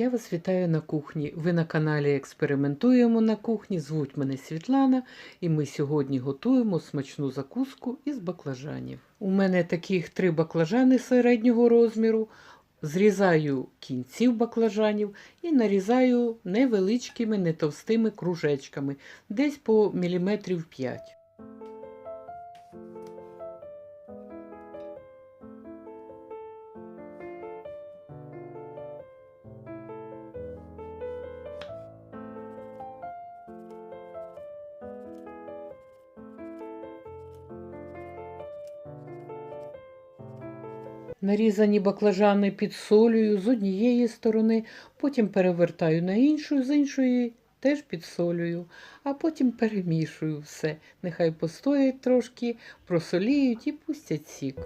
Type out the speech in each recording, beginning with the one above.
Я вас вітаю на кухні. Ви на каналі Експериментуємо на кухні. Звуть мене Світлана, і ми сьогодні готуємо смачну закуску із баклажанів. У мене таких три баклажани середнього розміру. Зрізаю кінців баклажанів і нарізаю невеличкими, не товстими кружечками, десь по міліметрів 5. Нарізані баклажани підсолюю з однієї сторони, потім перевертаю на іншу, з іншої теж підсолюю, а потім перемішую все. Нехай постоять трошки, просоліють і пустять сік.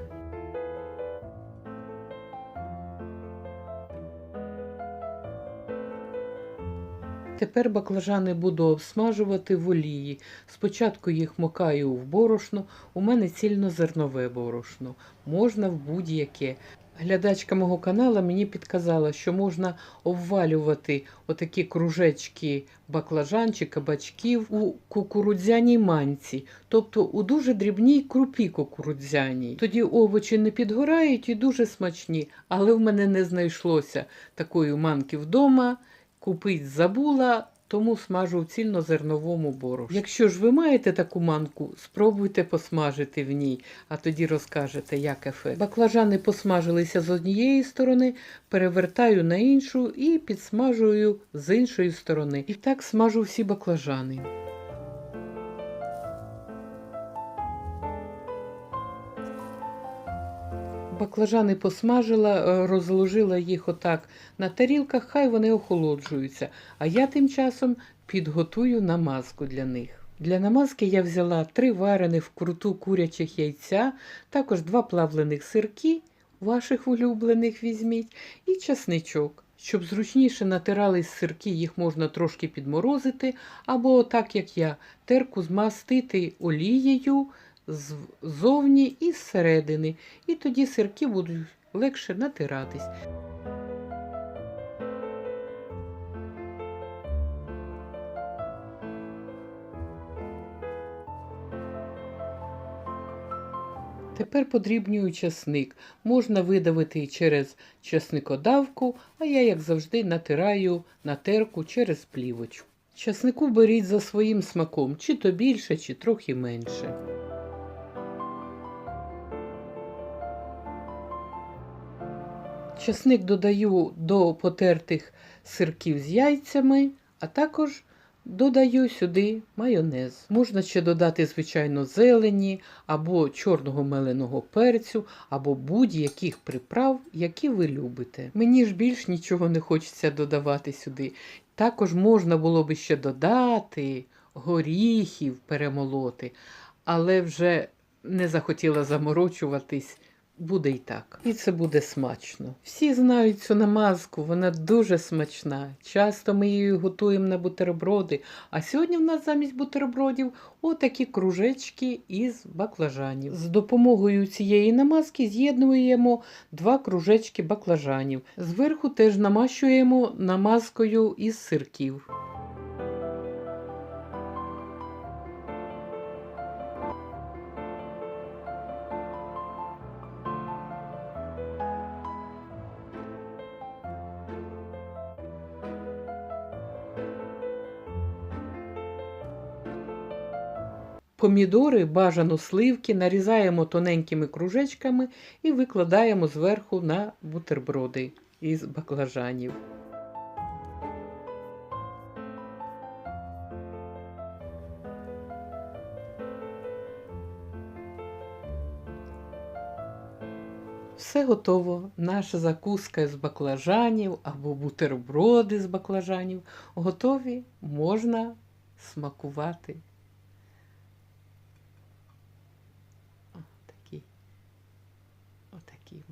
Тепер баклажани буду обсмажувати в олії. Спочатку їх мокаю в борошно, у мене цільнозернове борошно, можна в будь-яке. Глядачка мого каналу мені підказала, що можна обвалювати отакі кружечки баклажан чи кабачків у кукурудзяній манці, тобто у дуже дрібній крупі кукурудзяній. Тоді овочі не підгорають і дуже смачні, але в мене не знайшлося такої манки вдома. Купить забула, тому смажу в цільнозерновому борошні. Якщо ж ви маєте таку манку, спробуйте посмажити в ній, а тоді розкажете, як ефект. Баклажани посмажилися з однієї сторони, перевертаю на іншу і підсмажую з іншої сторони. І так смажу всі баклажани. Баклажани посмажила, е, розложила їх отак на тарілках, хай вони охолоджуються. А я тим часом підготую намазку для них. Для намазки я взяла три варених вкруту курячих яйця, також два плавлених сирки, ваших улюблених візьміть, і часничок. Щоб зручніше натирались сирки, їх можна трошки підморозити, або так як я, терку змастити олією ззовні і зсередини, і тоді сирки будуть легше натиратись. Тепер подрібнюю часник. Можна видавити через часникодавку, а я, як завжди, натираю на терку через плівочку. Часнику беріть за своїм смаком, чи то більше, чи трохи менше. Часник додаю до потертих сирків з яйцями, а також додаю сюди майонез. Можна ще додати, звичайно, зелені або чорного меленого перцю, або будь-яких приправ, які ви любите. Мені ж більш нічого не хочеться додавати сюди. Також можна було би ще додати горіхів перемолоти, але вже не захотіла заморочуватись буде і так. І це буде смачно. Всі знають цю намазку, вона дуже смачна. Часто ми її готуємо на бутерброди. А сьогодні в нас замість бутербродів отакі кружечки із баклажанів. З допомогою цієї намазки з'єднуємо два кружечки баклажанів. Зверху теж намащуємо намазкою із сирків. Помідори, бажано сливки, нарізаємо тоненькими кружечками і викладаємо зверху на бутерброди із баклажанів. Все готово. Наша закуска з баклажанів або бутерброди з баклажанів готові, можна смакувати.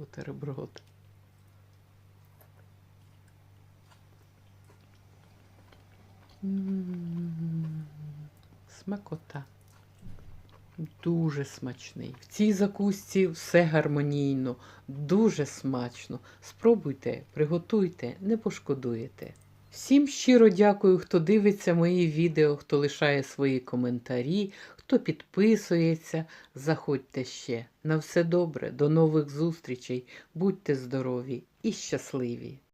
Бутерброд. Смакота. Дуже смачний. В цій закусці все гармонійно, дуже смачно. Спробуйте, приготуйте, не пошкодуєте. Всім щиро дякую, хто дивиться мої відео, хто лишає свої коментарі, хто підписується. Заходьте ще. На все добре, до нових зустрічей. Будьте здорові і щасливі!